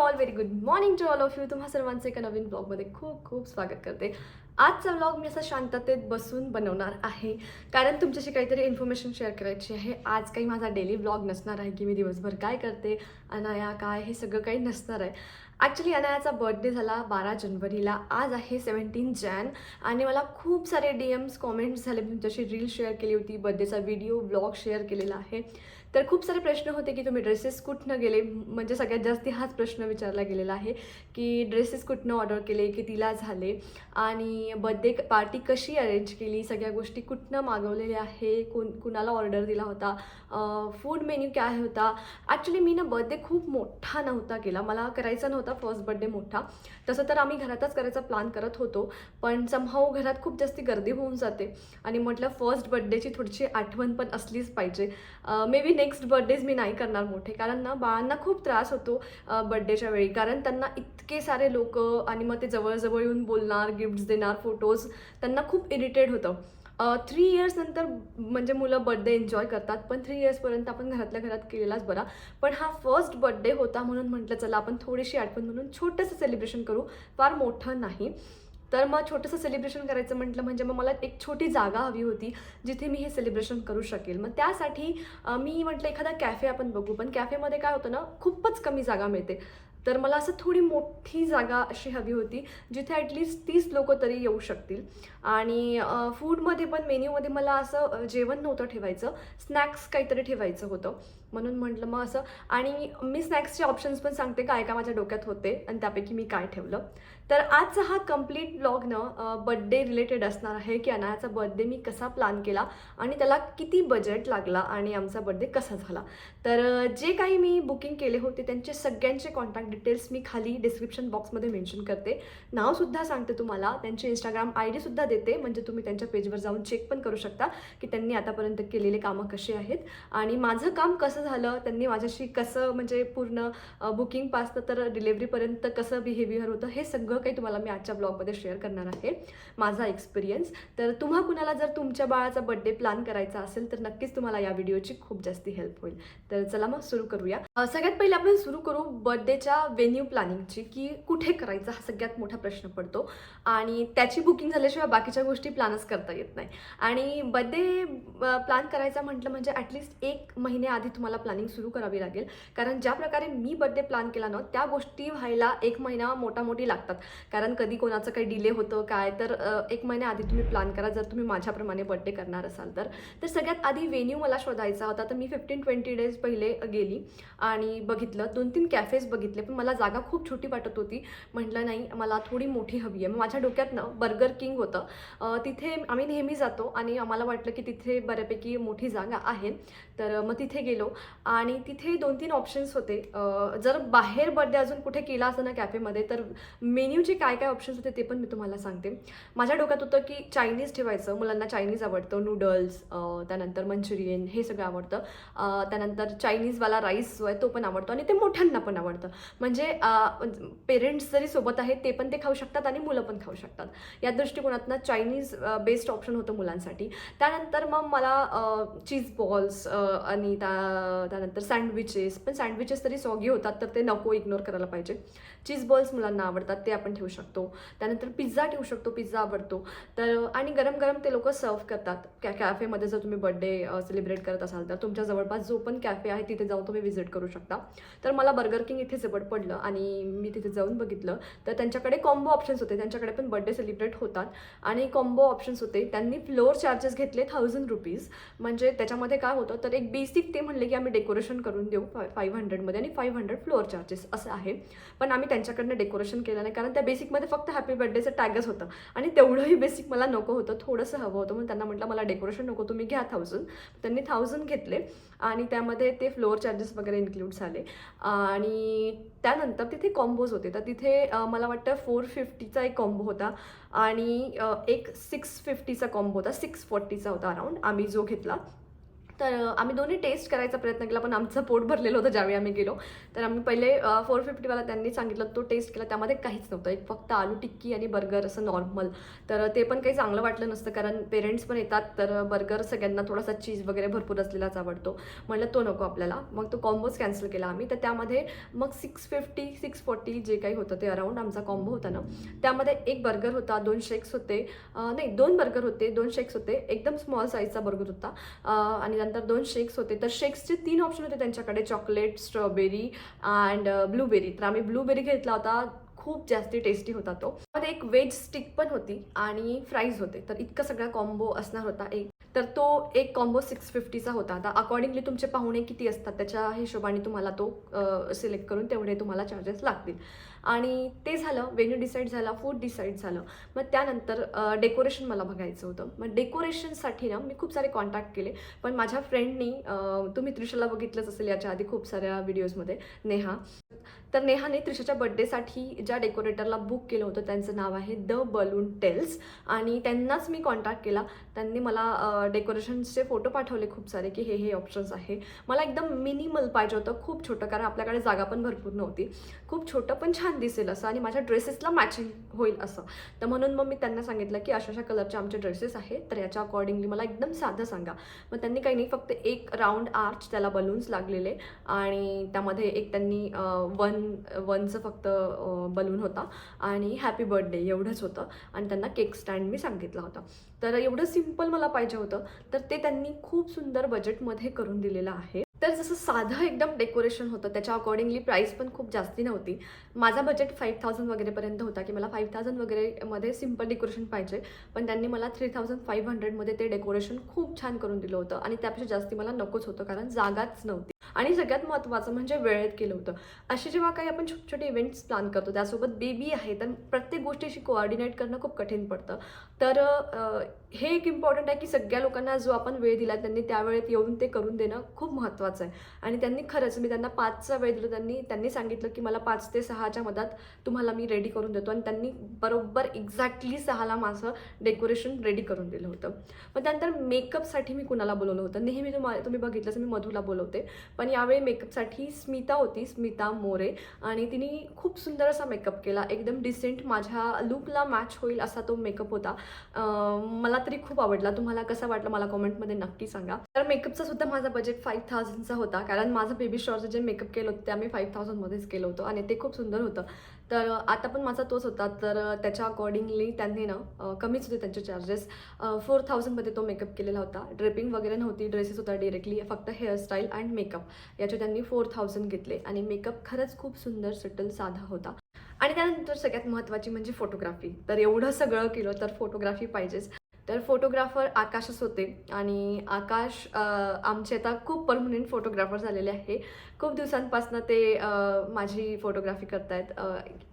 All very good morning to all of you तुम्हा सर्वांचं एका नवीन ब्लॉगमध्ये खूप खूप स्वागत करते. आजचा ब्लॉग मी असं शांततेत बसून बनवणार आहे. कारण तुमच्याशी काहीतरी इन्फॉर्मेशन शेअर करायची आहे. आज काही माझा डेली ब्लॉग नसणार आहे की मी दिवसभर काय करते अनाया काय हे सगळं काही नसणार आहे. ॲक्च्युली अनायाचा बर्थडे झाला बारा जनवरीला. आज आहे सेवन्टीन जॅन आणि मला खूप सारे डी एम्स कॉमेंट्स झाले. तुमच्याशी रील शेअर केली होती बर्थडेचा व्हिडिओ ब्लॉग शेअर केलेला आहे. तर खूप सारे प्रश्न होते की तुम्ही ड्रेसेस कुठनं गेले? म्हणजे सगळ्यात जास्त हाच प्रश्न विचारला गेलेला आहे की ड्रेसेस कुठनं ऑर्डर केले? कितीला झाले? आणि बर्थडे पार्टी कशी अरेंज केली? सगळ्या गोष्टी कुठनं मागवलेल्या आहे? कोण कुणाला ऑर्डर दिला होता? फूड मेन्यू काय होता? ॲक्च्युली मी ना बर्थडे खूप मोठा नव्हता केला. मला करायचा नव्हता फर्स्ट बर्थडे मोठा. तसं तर आम्ही घरातच करायचा प्लॅन करत होतो. पण समहाऊ घरात खूप जास्त गर्दी होऊन जाते. आणि म्हटलं फर्स्ट बर्थडेची थोडीशी आठवण पण असलीच पाहिजे. मे बी नेक्स्ट बर्थडेज मी नाही करणार मोठे. कारण ना बाळांना खूप त्रास होतो बर्थडेच्या वेळी. कारण त्यांना इतके सारे लोक आणि मग ते जवळजवळ येऊन बोलणार गिफ्ट्स देणार फोटोज त्यांना खूप इरिटेट होतं. थ्री इयर्स नंतर म्हणजे मुलं बर्थडे एन्जॉय करतात पण थ्री इयर्सपर्यंत आपण घरातल्या घरात केलेलाच बरा. पण हा फर्स्ट बर्थडे होता म्हणून म्हटलं चला आपण थोडीशी आठवण म्हणून छोटंसं सेलिब्रेशन करू. फार मोठं नाही. तर मग छोटंसं सेलिब्रेशन करायचं म्हटलं म्हणजे मग मला एक छोटी जागा हवी होती जिथे मी हे सेलिब्रेशन करू शकेल. मग त्यासाठी मी म्हटलं एखादा कॅफे आपण बघू. पण कॅफेमध्ये काय होतं ना खूपच कमी जागा मिळते. तर मला असं थोडी मोठी जागा अशी हवी होती जिथे ॲटलिस्ट तीस लोक तरी येऊ शकतील. आणि फूडमध्ये पण मेन्यूमध्ये मला असं जेवण नव्हतं ठेवायचं. स्नॅक्स काहीतरी ठेवायचं होतं. म्हणून म्हटलं मग असं. आणि मी स्नॅक्सचे ऑप्शन्स पण सांगते काय काय माझ्या डोक्यात होते आणि त्यापैकी मी काय ठेवलं. तर आजचा हा कंप्लीट ब्लॉग ना बड्डे रिलेटेड असणार आहे की अनायाचा बड्डे मी कसा प्लॅन केला आणि त्याला किती बजेट लागला आणि आमचा बर्थडे कसा झाला. तर जे काही मी बुकिंग केले होते त्यांचे सगळ्यांचे कॉन्टॅक्ट डिटेल्स मी खाली डिस्क्रिप्शन बॉक्समध्ये मेन्शन करते. नावसुद्धा सांगते तुम्हाला त्यांचे इंस्टाग्राम आय डीसुद्धा देते म्हणजे तुम्ही त्यांच्या पेजवर जाऊन चेक पण करू शकता की त्यांनी आतापर्यंत केलेले कामं कसे आहेत. आणि माझं काम कसं झालं त्यांनी माझ्याशी कसं म्हणजे पूर्ण बुकिंगपासनं तर डिलेवरीपर्यंत कसं बिहेवियर होतं हे सगळं काही तुम्हाला मी आजच्या ब्लॉगमध्ये शेअर करणार आहे. माझा एक्सपिरियन्स तर तुम्हा कुणाला जर तुमच्या बाळाचा बड्डे प्लॅन करायचा असेल तर नक्कीच तुम्हाला या व्हिडिओची खूप जास्ती हेल्प होईल. तर चला मग सुरू करूया. सगळ्यात पहिले आपण सुरू करू बड्डेच्या वेन्यू प्लॅनिंगची की कुठे करायचा हा सगळ्यात मोठा प्रश्न पडतो. आणि त्याची बुकिंग झाल्याशिवाय बाकीच्या गोष्टी प्लॅनच करता येत नाही. आणि बड्डे प्लॅन करायचा म्हटलं म्हणजे ॲटलिस्ट एक महिन्याआधी तुम्हाला प्लॅनिंग सुरू करावी लागेल. कारण ज्या प्रकारे मी बड्डे प्लॅन केला ना त्या गोष्टी व्हायला एक महिना मोठा मोठी लागतात. कारण कधी कोणाचं काही डिले होतं काय तर एक महिन्याआधी तुम्ही प्लॅन करा. जर तुम्ही माझ्याप्रमाणे बड्डे करणार असाल तर. तर सगळ्यात आधी वेन्यू मला शोधायचा होता तर मी फिफ्टीन ट्वेंटी डेज पहिले गेली आणि बघितलं. दोन तीन कॅफेज बघितले पण मला जागा खूप छोटी वाटत होती. म्हटलं नाही मला थोडी मोठी हवी आहे. माझ्या डोक्यात ना बर्गर किंग होतं. तिथे आम्ही नेहमी जातो आणि आम्हाला वाटलं की तिथे बऱ्यापैकी मोठी जागा आहे. तर मग तिथे गेलो. आणि तिथे दोन तीन ऑप्शन्स होते. जर बाहेर बर्थडे अजून कुठे केला असं ना कॅफेमध्ये तर मेन्यूचे काय काय ऑप्शन्स होते ते पण मी तुम्हाला सांगते. माझ्या डोक्यात होतं की चायनीज ठेवायचं. मुलांना चायनीज आवडतं. नूडल्स त्यानंतर मंचुरियन हे सगळं आवडतं. त्यानंतर चायनीजवाला राईस जो आहे तो पण आवडतो. आणि ते मोठ्यांना पण आवडतं. म्हणजे पेरेंट्स जरी सोबत आहेत ते पण ते खाऊ शकतात आणि मुलं पण खाऊ शकतात. या दृष्टिकोनातनं चायनीज बेस्ट ऑप्शन होतं मुलांसाठी. त्यानंतर मग मला चीज बॉल्स आणि त्या त्यानंतर सँडविचेस. पण सँडविचेस तरी सॉगी होतात तर ते नको इग्नोर करायला पाहिजे. चीज बॉल्स मुलांना आवडतात ते आपण ठेवू शकतो. त्यानंतर पिझ्झा ठेवू शकतो पिझ्झा आवडतो. तर आणि गरम गरम ते लोक सर्व करतात. कॅ कॅफेमध्ये जर तुम्ही बर्थडे सेलिब्रेट करत असाल तर तुमच्या जवळपास जो पण कॅफे आहे तिथे जाऊन तुम्ही व्हिजिट करू शकता. तर मला बर्गर किंग इथे जवळ पडलं आणि मी तिथे जाऊन बघितलं. तर त्यांच्याकडे कॉम्बो ऑप्शन्स होते. त्यांच्याकडे पण बर्थडे सेलिब्रेट होतात. आणि कॉम्बो ऑप्शन्स होते. त्यांनी फ्लोअर चार्जेस घेतले थाउजंड रुपीज म्हणजे त्याच्यामध्ये काय होतं तर एक बेसिक ते म्हणले की आम्ही डेकोरेशन करून देऊ फाय फाईव्ह हंड्रेडमध्ये आणि फाईव्ह हंड्रेड फ्लोअर चार्जेस असं आहे. पण आम्ही त्यांच्याकडनं डेकोरेशन केलं नाही कारण त्या बेसिकमध्ये फक्त हॅपी बर्थडेचं टॅगच होतं. आणि तेवढंही बेसिक मला नको होतं. थोडंसं हवं होतं. म्हणून त्यांना म्हटलं मला डेकोरेशन नको. तुम्ही घ्या थाउजंड त्यांनी थाउजंड घेतले. आणि त्यामध्ये ते फ्लोअर चार्जेस वगैरे इन्क्लूड झाले. आणि त्यानंतर तिथे कॉम्बोज होते. तर तिथे मला वाटतं फोर फिफ्टीचा एक कॉम्बो होता. आणि एक सिक्स फिफ्टीचा कॉम्बो होता. सिक्स फोर्टीचा होता अराउंड आम्ही जो घेतला. तर आम्ही दोन्ही टेस्ट करायचा प्रयत्न केला पण आमचं पोट भरलेलं होतं ज्यावेळी आम्ही गेलो. तर आम्ही पहिले फोर फिफ्टीवाला त्यांनी सांगितलं तो टेस्ट केला. त्यामध्ये काहीच नव्हतं. एक फक्त आलू टिक्की आणि बर्गर असं नॉर्मल तर ते पण काही चांगलं वाटलं नसतं कारण पेरेंट्स पण येतात. तर बर्गर सगळ्यांना थोडासा चीज वगैरे भरपूर असलेलाच आवडतो. म्हणलं तो नको आपल्याला. मग तो कॉम्बोच कॅन्सल केला आम्ही. तर त्यामध्ये मग सिक्स फिफ्टी सिक्स फोर्टी जे काही होतं ते अराऊंड आमचा कॉम्बो होता ना. त्यामध्ये एक बर्गर होता दोन शेक्स होते. नाही दोन बर्गर होते दोन शेक्स होते. एकदम स्मॉल साईजचा बर्गर होता. आणि नंतर दोन शेक्स होते. तर शेक्सचे तीन ऑप्शन होते त्यांच्याकडे. चॉकलेट स्ट्रॉबेरी अँड ब्लूबेरी तर आम्ही ब्लूबेरी घेतला होता. खूप जास्ती टेस्टी होता तो. मध्ये एक वेज स्टिक पण होती आणि फ्राईज होते. तर इतका सगळा कॉम्बो असणार होता एक. तर तो एक कॉम्बो सिक्स फिफ्टीचा होता. आता अकॉर्डिंगली तुमचे पाहुणे किती असतात त्याच्या हिशोबाने तुम्हाला तो सिलेक्ट करून तेवढे तुम्हाला चार्जेस लागतील. आणि ते झालं वेन्यू डिसाईड झाला फूड डिसाईड झालं. मग त्यानंतर डेकोरेशन मला बघायचं होतं. मग डेकोरेशनसाठी ना मी खूप सारे कॉन्टॅक्ट केले. पण माझ्या फ्रेंडनी तुम्ही त्रिशाला बघितलंच असेल याच्या आधी खूप साऱ्या व्हिडिओजमध्ये नेहा. तर नेहाने त्रिशाच्या बड्डेसाठी ज्या डेकोरेटरला बुक केलं होतं. त्यांचं नाव आहे द बलून टेल्स आणि त्यांनाच मी कॉन्टॅक्ट केला. त्यांनी मला डेकोरेशन्सचे फोटो पाठवले खूप सारे की हे हे ऑप्शन्स आहे. मला एकदम मिनिमल पाहिजे होतं. खूप छोटं कारण आपल्याकडे जागा पण भरपूर नव्हती. खूप छोटं पण छान दिसेल असं आणि माझ्या ड्रेसेसला मॅचिंग होईल असं. तर म्हणून मग मी त्यांना सांगितलं की अशा अशा कलरचे आमचे ड्रेसेस आहेत. तर याच्या अकॉर्डिंगली मला एकदम साधं सांगा. मग त्यांनी काही नाही फक्त एक राऊंड आर्च त्याला बलून्स लागलेले. आणि त्यामध्ये एक त्यांनी वन वनचं फक्त बलून होता. आणि हॅपी बर्थडे एवढंच होतं. आणि त्यांना केक स्टँड मी सांगितला होता. तर एवढं सिंपल मला पाहिजे होतं. तर ते त्यांनी खूप सुंदर बजेटमध्ये करून दिलेलं आहे. तर जसं साधं एकदम डेकोरेशन होतं त्याच्या अकॉर्डिंगली प्राईस पण खूप जास्ती नव्हती. माझा बजेट फाईव्ह थाउजंड वगैरेपर्यंत होता की मला फाईव्ह थाउजंड वगैरेमध्ये सिंपल डेकोरेशन पाहिजे पण त्यांनी मला थ्री थाउजंड फाईव्ह हंड्रेडमध्ये ते डेकोरेशन खूप छान करून दिलं होतं आणि त्यापेक्षा जास्ती मला नकोच होतं कारण जागाच नव्हती. आणि सगळ्यात महत्त्वाचं म्हणजे वेळेत केलं होतं. असे जेव्हा काही आपण छोटे छोटे इव्हेंट्स प्लॅन करतो त्यासोबत बेबी आहे तर प्रत्येक गोष्टीशी कोऑर्डिनेट करणं खूप कठीण पडतं. तर हे एक इम्पॉर्टंट आहे की सगळ्या लोकांना जो आपण वेळ दिला त्यांनी त्या वेळेत येऊन ते करून देणं खूप महत्त्वाचं आहे. आणि त्यांनी खरंच मी त्यांना पाचचा वेळ दिला त्यांनी त्यांनी सांगितलं की मला पाच ते सहाच्या मधात तुम्हाला मी रेडी करून देतो. आणि त्यांनी बरोबर एक्झॅक्टली सहाला माझं डेकोरेशन रेडी करून दिलं होतं. मग त्यानंतर मेकअपसाठी मी कुणाला बोलवलं होतं? नेहमी तुम्हाला तुम्ही बघितलंच मी मधूला बोलवते. पण यावेळी मेकअपसाठी स्मिता होती स्मिता मोरे. आणि तिने खूप सुंदर असा मेकअप केला. एकदम डिसेंट माझ्या लुकला मॅच होईल असा तो मेकअप होता. मला तरी खूप आवडला. तुम्हाला कसा वाटला मला कॉमेंटमध्ये नक्की सांगा. तर मेकअपचा सुद्धा माझा बजेट फाईव्ह थाउजंडचा होता. कारण माझं बेबी शॉरचं जे मेकअप केलं होतं ते आम्ही फाईव्ह थाउजंडमध्येच केलं होतं आणि ते खूप सुंदर होतं. तर आता पण माझा तोच होता. तर त्याच्या अकॉर्डिंगली त्यांनी ना कमीच होते त्यांचे चार्जेस फोर थाउजंडमध्ये तो मेकअप केलेला होता. ड्रेपिंग वगैरे नव्हती. ड्रेसेस होता डिरेक्टली फक्त हेअरस्टाईल अँड मेकअप याचे त्यांनी फोर थाउजंड घेतले. आणि मेकअप खरंच खूप सुंदर सटल साधा होता. आणि त्यानंतर सगळ्यात महत्त्वाची म्हणजे फोटोग्राफी तर एवढं सगळं केलं तर फोटोग्राफी पाहिजेच. तर फोटोग्राफर आकाशच होते आणि आकाश आमचे आता खूप परमनंट फोटोग्राफर झालेले आहे. खूप दिवसांपासून ते माझी फोटोग्राफी करतायत.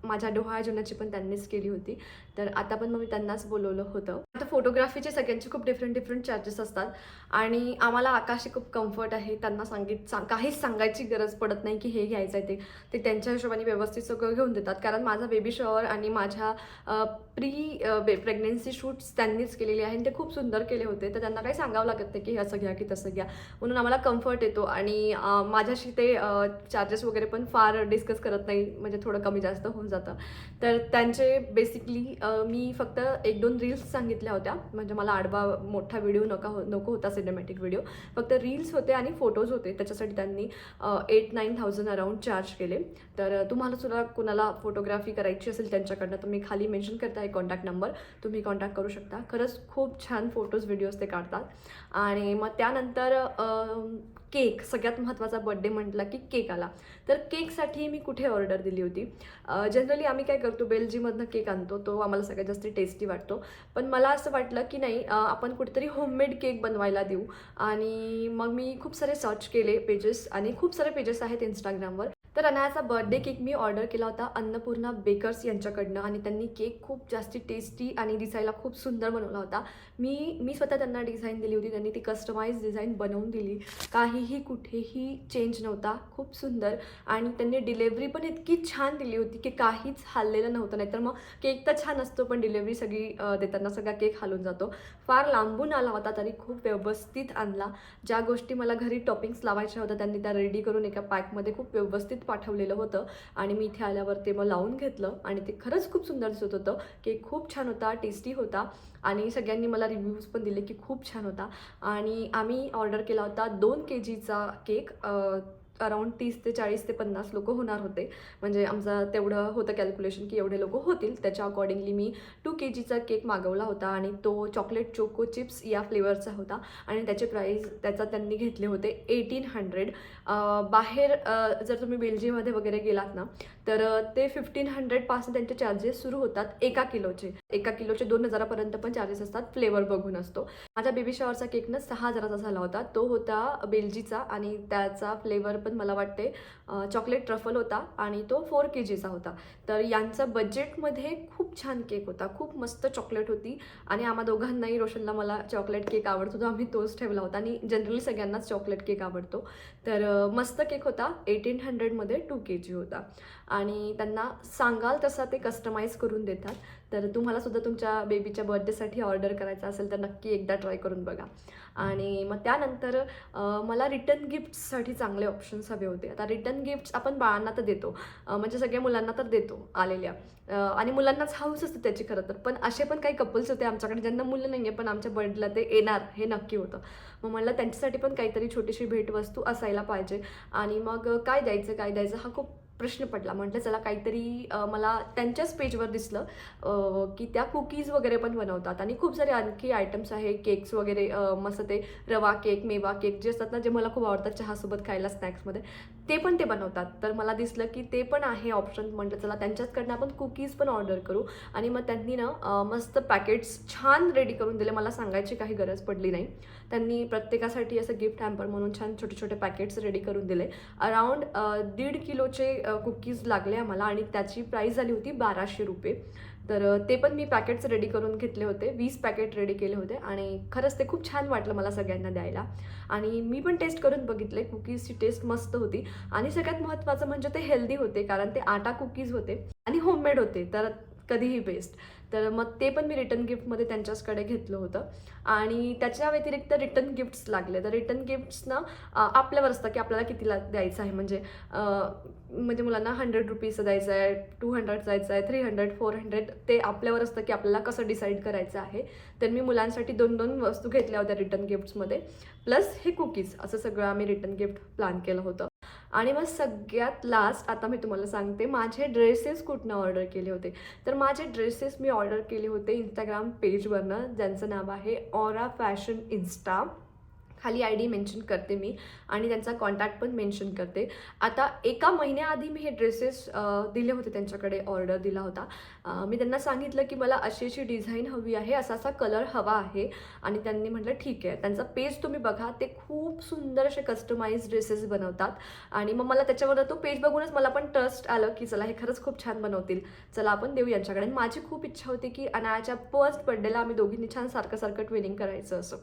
माझ्या डोहाळ्या जीवनाची पण त्यांनीच केली होती. तर आता पण मग मी त्यांनाच बोलवलं होतं. आता फोटोग्राफीचे सगळ्यांचे खूप डिफरंट डिफरंट चार्जेस असतात. आणि आम्हाला आकाशी खूप कम्फर्ट आहे. त्यांना सांगित सांग काहीच सांगायची गरज पडत नाही की हे घ्यायचं आहे ते. ते त्यांच्या हिशोबाने व्यवस्थित सगळं घेऊन देतात. कारण माझा बेबी शॉवर आणि माझ्या प्री प्रेग्नेन्सी शूट्स त्यांनीच केलेले आहे आणि ते खूप सुंदर केले होते. तर त्यांना काही सांगावं लागत नाही की हे असं घ्या की तसं घ्या. म्हणून आम्हाला कम्फर्ट येतो. आणि माझ्याशी ते चार्जेस वगैरे पण फार डिस्कस करत नाही म्हणजे थोडं कमी जास्त होऊन जातं. तर त्यांचे बेसिकली मी फक्त एक दोन रील्स सांगितल्या होत्या. म्हणजे मला आडवा मोठा व्हिडिओ नका हो नको होता सिनेमॅटिक व्हिडिओ फक्त रील्स होते आणि फोटोज होते. त्याच्यासाठी त्यांनी eight nine thousand around charge केले. तर तुम्हाला सुद्धा कुणाला फोटोग्राफी करायची असेल त्यांच्याकडनं तुम्ही खाली मेन्शन करता कॉन्टॅक्ट नंबर तुम्ही कॉन्टॅक्ट करू शकता. खरंच खूप छान फोटोज व्हिडिओज ते काढतात. आणि मग त्यानंतर केक सगळ्यात महत्त्वाचा बड्डे म्हटला की केक आला. तर केकसाठी मी कुठे ऑर्डर दिली होती? जनरली आम्ही काय करतो बेल्जीमधनं केक आणतो तो आम्हाला सगळ्यात जास्त टेस्टी वाटतो. पण मला असं वाटलं की नाही आपण कुठेतरी होममेड केक बनवायला देऊ. आणि मग मी खूप सारे सर्च केले पेजेस आणि खूप सारे पेजेस आहेत इंस्टाग्रामवर तर अनायाचा बर्थडे केक मी ऑर्डर केला होता अन्नपूर्णा बेकर्स यांच्याकडनं आणि त्यांनी केक खूप जास्ती टेस्टी आणि दिसायला खूप सुंदर बनवला होता. मी मी स्वतः त्यांना डिझाईन दिली होती त्यांनी ती कस्टमाइज डिझाईन बनवून दिली. काहीही कुठेही चेंज नव्हता खूप सुंदर. आणि त्यांनी डिलेवरी पण इतकी छान दिली होती की काहीच हाललेलं नव्हतं नाहीतर मग केक तर छान असतो पण डिलेवरी सगळी देताना सगळा केक हालून जातो. फार लांबून आला होता तरी खूप व्यवस्थित आणला. ज्या गोष्टी मला घरी टॉपिंग्स लावायच्या होत्या त्यांनी त्या रेडी करून एका पॅकमध्ये खूप व्यवस्थित पाठवलेलं होतं. आणि मी इथे आल्यावर ते मग लावून घेतलं. आणि ते खरंच खूप सुंदर दिसत होतं केक खूप छान होता टेस्टी होता. आणि सगळ्यांनी मला रिव्ह्यूज पण दिले की खूप छान होता. आणि आम्ही ऑर्डर केला होता दोन के जीचा केक अराऊंड तीस ते चाळीस ते पन्नास लोक होणार होते. म्हणजे आमचं तेवढं होतं कॅल्क्युलेशन की एवढे लोक होतील. त्याच्या अकॉर्डिंगली मी टू के जीचा केक मागवला होता आणि तो चॉकलेट चोको चिप्स या फ्लेवरचा होता. आणि त्याचे प्राईस त्याचा त्यांनी घेतले होते एटीन हंड्रेड बाहेर जर तुम्ही बेल्जियममध्ये वगैरे गेलात ना तर ते फिफ्टीन हंड्रेडपासून त्यांचे चार्जेस सुरू होतात एका किलोचे. एका किलोचे दोन हजारापर्यंत पण चार्जेस असतात फ्लेवर बघून असतो. माझ्या बेबी शॉवरचा केक ना सहा हजाराचा झाला होता. तो होता बेलजीचा आणि त्याचा फ्लेवर पण मला वाटते चॉकलेट ट्रफल होता आणि तो फोर के जीचा होता. तर यांचा बजेटमध्ये खूप छान केक होता. खूप मस्त चॉकलेट होती आणि आम्हा दोघांनाही रोशनला मला चॉकलेट केक आवडतो तो आम्ही तोच ठेवला होता आणि जनरली सगळ्यांनाच चॉकलेट केक आवडतो. तर मस्त केक होता. एटीन हंड्रेडमध्ये टू के जी होता. आणि त्यांना सांगाल तसा ते कस्टमाइज करून देतात. तर तुम्हाला सुद्धा तुमच्या बेबीच्या बर्थडेसाठी ऑर्डर करायचा असेल तर नक्की एकदा ट्राय करून बघा. आणि मग त्यानंतर मला रिटर्न गिफ्ट्ससाठी चांगले ऑप्शन्स हवे होते. आता रिटर्न गिफ्ट्स आपण बाळांना तर देतो. म्हणजे सगळ्या मुलांना तर देतो आलेल्या. आणि मुलांनाच हाऊस असते त्याची खरं तर. पण असे पण काही कपल्स होते आमच्याकडे ज्यांना मुलं नाही आहे पण आमच्या बर्थडेला ते येणार हे नक्की होतं. मग म्हणलं त्यांच्यासाठी पण काहीतरी छोटीशी भेटवस्तू असायला पाहिजे. आणि मग काय द्यायचं काय द्यायचं हा खूप प्रश्न पडला. म्हटलं चला काहीतरी मला त्यांच्याच पेजवर दिसलं की त्या कुकीज वगैरे पण बनवतात. आणि खूप सारे आणखी आयटम्स आहे केक्स वगैरे मस्त ते रवा केक मेवा केक जे असतात ना जे मला खूप आवडतात चहासोबत खायला स्नॅक्समध्ये ते पण ते बनवतात. तर मला दिसलं की ते पण आहे ऑप्शन म्हटलं चला त्यांच्याचकडनं आपण कुकीज पण ऑर्डर करू. आणि मग त्यांनी ना मस्त पॅकेट्स छान रेडी करून दिले. मला सांगायची काही गरज पडली नाही. त्यांनी प्रत्येकासाठी असं गिफ्ट हॅम्पर म्हणून छान छोटे छोटे पॅकेट्स रेडी करून दिले. अराऊंड दीड किलोचे कुकीज लागले आम्हाला आणि त्याची प्राईस झाली होती बाराशे रुपये. तर ते पण मी पॅकेट्स रेडी करून घेतले होते. वीस पॅकेट रेडी केले होते आणि खरंच ते खूप छान वाटलं मला सगळ्यांना द्यायला. आणि मी पण टेस्ट करून बघितले. कुकीजची टेस्ट मस्त होती. आणि सगळ्यात महत्त्वाचं म्हणजे ते हेल्दी होते कारण ते आटा कुकीज होते. आणि होममेड होते. तर कधीही बेस्ट तर मग ते पण मी रिटर्न गिफ्टमध्ये त्यांच्याचकडे घेतलं होतं. आणि त्याच्या व्यतिरिक्त रिटर्न गिफ्ट्स लागले. तर रिटर्न गिफ्ट्सना आपल्यावर असतं की आपल्याला कितीला द्यायचं आहे? म्हणजे म्हणजे मुलांना हंड्रेड रुपीजचं द्यायचं आहे टू हंड्रेड द्यायचं आहे थ्री हंड्रेड फोर हंड्रेड ते आपल्यावर असतं की आपल्याला कसं डिसाईड करायचं आहे? तर मी मुलांसाठी दोन दोन वस्तू घेतल्या होत्या रिटर्न गिफ्ट्समध्ये प्लस हे कुकीज असं सगळं आम्ही रिटर्न गिफ्ट प्लॅन केलं होतं. आणि मग सगळ्यात लास्ट आता मी तुम्हाला सांगते माझे ड्रेसेस कुठनं ऑर्डर केले होते? तर माझे ड्रेसेस मी ऑर्डर केले होते इंस्टाग्राम पेजवरनं ज्यांचं नाव आहे ऑरा फॅशन इन्स्टा खाली आय डी मेन्शन करते मी आणि त्यांचा कॉन्टॅक्ट पण मेन्शन करते. आता एका महिन्याआधी मी हे ड्रेसेस दिले होते त्यांच्याकडे ऑर्डर दिला होता. मी त्यांना सांगितलं की मला अशी अशी डिझाईन हवी आहे असा असा कलर हवा आहे आणि त्यांनी म्हटलं ठीक आहे. त्यांचा पेज तुम्ही बघा ते खूप सुंदर असे कस्टमाइज ड्रेसेस बनवतात आणि मग मला त्याच्यावर तो पेज बघूनच मला पण ट्रस्ट आलं की चला हे खरंच खूप छान बनवतील. चला आपण देऊ यांच्याकडे. आणि माझी खूप इच्छा होती की अनायाच्या फर्स्ट बर्थडेला आम्ही दोघींनी छान सारखं सारखं ट्विनिंग करायचं असं.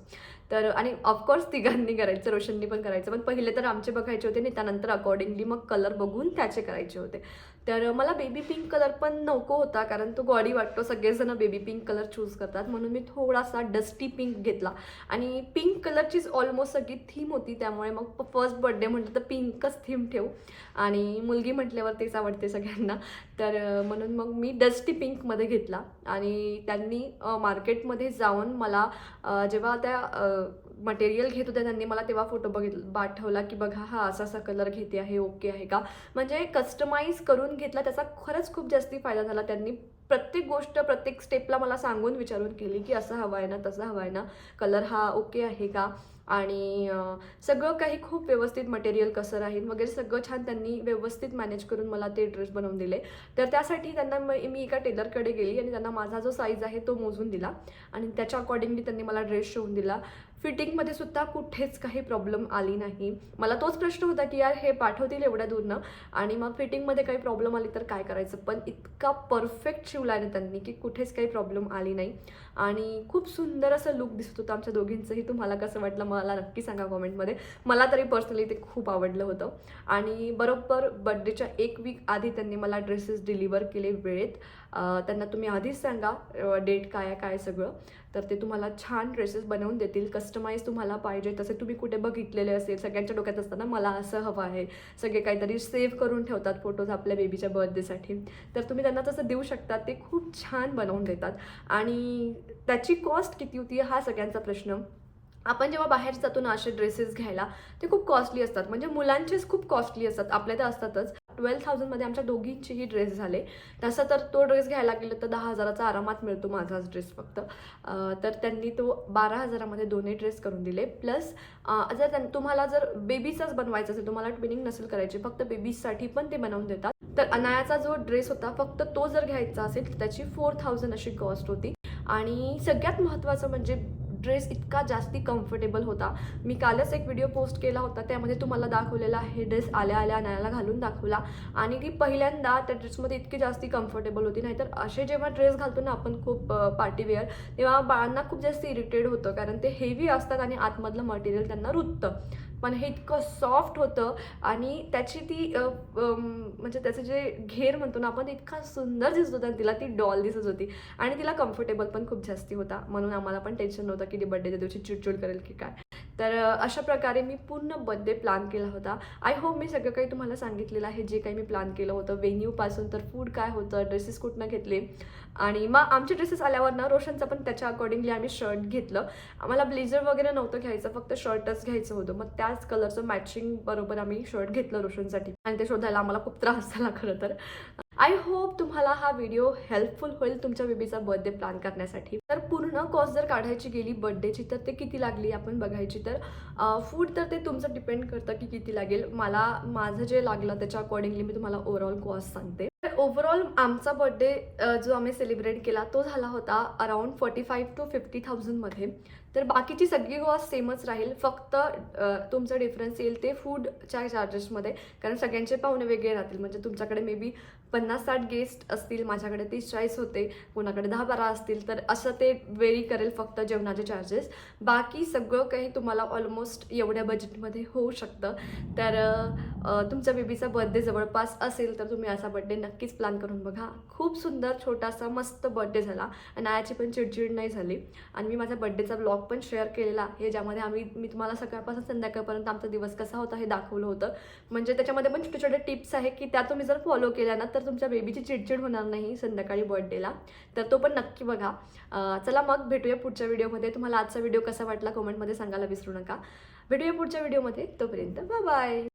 तर आणि ऑफकोर्स तिघांनी करायचं रोशननी पण करायचं. पण पहिले तर आमचे बघायचे होते आणि त्यानंतर अकॉर्डिंगली मग कलर बघून त्याचे करायचे होते. तर मला बेबी पिंक कलर पण नको होता कारण तो गॉडी वाटतो. सगळेजण बेबी पिंक कलर चूज करतात. म्हणून मी थोडासा डस्टी पिंक घेतला. आणि पिंक कलरचीच ऑलमोस्ट सगळी थीम होती त्यामुळे मग फर्स्ट बर्थडे म्हटलं तर पिंकच थीम ठेवू. आणि मुलगी म्हटल्यावर तेच आवडते सगळ्यांना. तर म्हणून मग मी डस्टी पिंकमध्ये घेतला. आणि त्यांनी मार्केटमध्ये जाऊन मला जेव्हा त्या मटेरियल घेत होत्या त्यांनी मला तेव्हा फोटो बघित पाठवला की बघा हा असा असा कलर घेते आहे ओके आहे का? म्हणजे कस्टमाइज करून घेतला त्याचा खरंच खूप जास्ती फायदा झाला. त्यांनी प्रत्येक गोष्ट प्रत्येक स्टेपला मला सांगून विचारून केली की असं हवं आहे ना तसं हवं आहे ना कलर हा ओके आहे का? आणि सगळं काही खूप व्यवस्थित मटेरियल कसं राहील वगैरे सगळं छान त्यांनी व्यवस्थित मॅनेज करून मला ते ड्रेस बनवून दिले. तर त्यासाठी त्यांना म- मी एका टेलरकडे गेली आणि त्यांना माझा जो साईज आहे तो मोजून दिला. आणि त्याच्या अकॉर्डिंगली त्यांनी मला ड्रेस शिवून दिला. फिटिंगमध्ये सुद्धा कुठेच काही प्रॉब्लेम आली नाही. मला तोच प्रश्न होता की यार हे पाठवतील एवढ्या दूरनं? आणि मग फिटिंगमध्ये काही प्रॉब्लेम आली तर काय करायचं? पण इतका परफेक्ट शिवला आहे त्यांनी की कुठेच काही प्रॉब्लेम आली नाही. आणि खूप सुंदर असं लुक दिसत होतं आमच्या दोघींचंही. तुम्हाला कसं वाटलं मला नक्की सांगा कॉमेंटमध्ये मला तरी पर्सनली ते खूप आवडलं होतं. आणि बरोबर बड्डेच्या एक वीक आधी त्यांनी मला ड्रेसेस डिलिव्हर केले वेळेत. त्यांना तुम्ही आधीच सांगा डेट काय काय सगळं. तर ते तुम्हाला छान ड्रेसेस बनवून देतील कस्टमाइज तुम्हाला पाहिजे. तसे तुम्ही कुठे बघितलेले असेल सगळ्यांच्या डोक्यात असताना मला असं हवं आहे. सगळे काहीतरी सेव्ह करून ठेवतात फोटोज आपल्या बेबीच्या बर्थडेसाठी तर तुम्ही त्यांना तसं देऊ शकता. ते खूप छान बनवून देतात. आणि त्याची कॉस्ट किती होती हा सगळ्यांचा प्रश्न. आपण जेव्हा बाहेर जातो ना असे ड्रेसेस घ्यायला ते खूप कॉस्टली असतात. म्हणजे मुलांचेच खूप कॉस्टली असतात. आपल्या तर असतातच. ट्वेल्व थाउजंडमध्ये आमच्या दोघींचेही ड्रेस झाले. तसं तर तो ड्रेस घ्यायला गेलं तर दहा हजाराचा आरामात मिळतो माझाच ड्रेस फक्त. तर त्यांनी तो बारा हजारामध्ये दोन्ही ड्रेस करून दिले. प्लस जर त्यां- तुम्हाला जर बेबीचाच बनवायचा असेल तुम्हाला ट्विनिंग नसेल करायची फक्त बेबीजसाठी पण ते बनवून देतात. तर अनायाचा जो ड्रेस होता फक्त तो जर घ्यायचा असेल तर त्याची फोर थाउजंड अशी कॉस्ट होती. आणि सगळ्यात महत्त्वाचं म्हणजे ड्रेस इतका जास्ती कम्फर्टेबल होता. मी कालच एक व्हिडिओ पोस्ट केला होता त्यामध्ये तुम्हाला दाखवलेला हे ड्रेस आल्या आल्या अनायाला घालून दाखवला. आणि ती पहिल्यांदा त्या ड्रेसमध्ये इतकी जास्ती कम्फर्टेबल होती. नाहीतर असे जेव्हा ड्रेस घालतो ना आपण खूप पार्टीवेअर तेव्हा बाळांना खूप जास्त इरिटेड होतं. कारण ते हेवी असतात आणि आतमधलं मटेरियल त्यांना रुततं. पण हे इतकं सॉफ्ट होतं आणि त्याची ती म्हणजे त्याचं जे घेर म्हणतो ना आपण इतका सुंदर दिसत होता आणि तिला ती डॉल दिसत होती. आणि तिला कम्फर्टेबल पण खूप जास्ती होता. म्हणून आम्हाला पण टेन्शन नव्हतं की ती बड्डेच्या दिवशी चिडचिड करेल की काय. तर अशा प्रकारे मी पूर्ण बड्डे प्लॅन केला होता. आय होप मी सगळं काही तुम्हाला सांगितलेलं आहे जे काही मी प्लॅन केलं होतं. वेन्यूपासून तर फूड काय होतं ड्रेसेस कुठनं घेतले. आणि मग आमचे ड्रेसेस आल्यावर ना रोशनचं पण त्याच्या अकॉर्डिंगली आम्ही शर्ट घेतलं. आम्हाला ब्लेझर वगैरे नव्हतं घ्यायचं फक्त शर्टच घ्यायचं होतं. मग त्याच कलरचं मॅचिंग बरोबर आम्ही शर्ट घेतलं रोशनसाठी. आणि ते शोधायला आम्हाला खूप त्रास झाला खरं तर. आय होप तुम्हाला हा व्हिडिओ हेल्पफुल होईल तुमच्या बेबीचा बर्थडे प्लॅन करण्यासाठी. तर पूर्ण कॉस्ट जर काढायची गेली बर्थडेची तर ते किती लागली आपण बघायची. तर फूड तर ते तुमचं डिपेंड करतं की किती लागेल. मला माझं जे लागलं त्याच्या अकॉर्डिंगली मी तुम्हाला ओव्हरऑल कॉस्ट सांगते. तर ओव्हरऑल आमचा बर्थडे जो आम्ही सेलिब्रेट केला तो झाला होता around forty five to fifty थाउजंडमध्ये तर बाकीची सगळी कॉस्ट सेमच राहील. फक्त तुमचं डिफरन्स येईल ते फूडच्या चार्जेसमध्ये कारण सगळ्यांचे पाहुणे वेगळे राहतील. म्हणजे तुमच्याकडे मे बी पन्नास साठ गेस्ट असतील माझ्याकडे तीस चाळीस होते कोणाकडे दहा बारा असतील तर असं ते वेरी करेल फक्त जेवणाचे चार्जेस बाकी सगळं काही तुम्हाला ऑलमोस्ट एवढ्या बजेटमध्ये होऊ शकतं. तर तुमच्या बेबीचा बर्थडे जवळपास असेल तर तुम्ही असा बर्थडे नक्कीच प्लॅन करून बघा. खूप सुंदर छोटासा मस्त बर्थडे झाला. आणि आयाची पण चिडचिड नाही झाली. आणि मी माझ्या बर्थडेचा ब्लॉग पण शेअर केलेला आहे ज्यामध्ये आम्ही मी तुम्हाला सकाळपासून संध्याकाळपर्यंत आमचा दिवस कसा होता हे दाखवलं होतं. म्हणजे त्याच्यामध्ये पण छोटे छोटे टिप्स आहे की त्या तुम्ही जर फॉलो केल्या ना तर तुमच्या बेबीची चिडचिड होणार नाही संध्याकाळी बर्थडेला तर तो पण नक्की बघा. चला मग भेटूया पुढच्या व्हिडिओमध्ये तुम्हाला आजचा व्हिडिओ कसा वाटला कमेंटमध्ये सांगायला विसरू नका. भेटूया पुढच्या व्हिडिओमध्ये तोपर्यंत बाय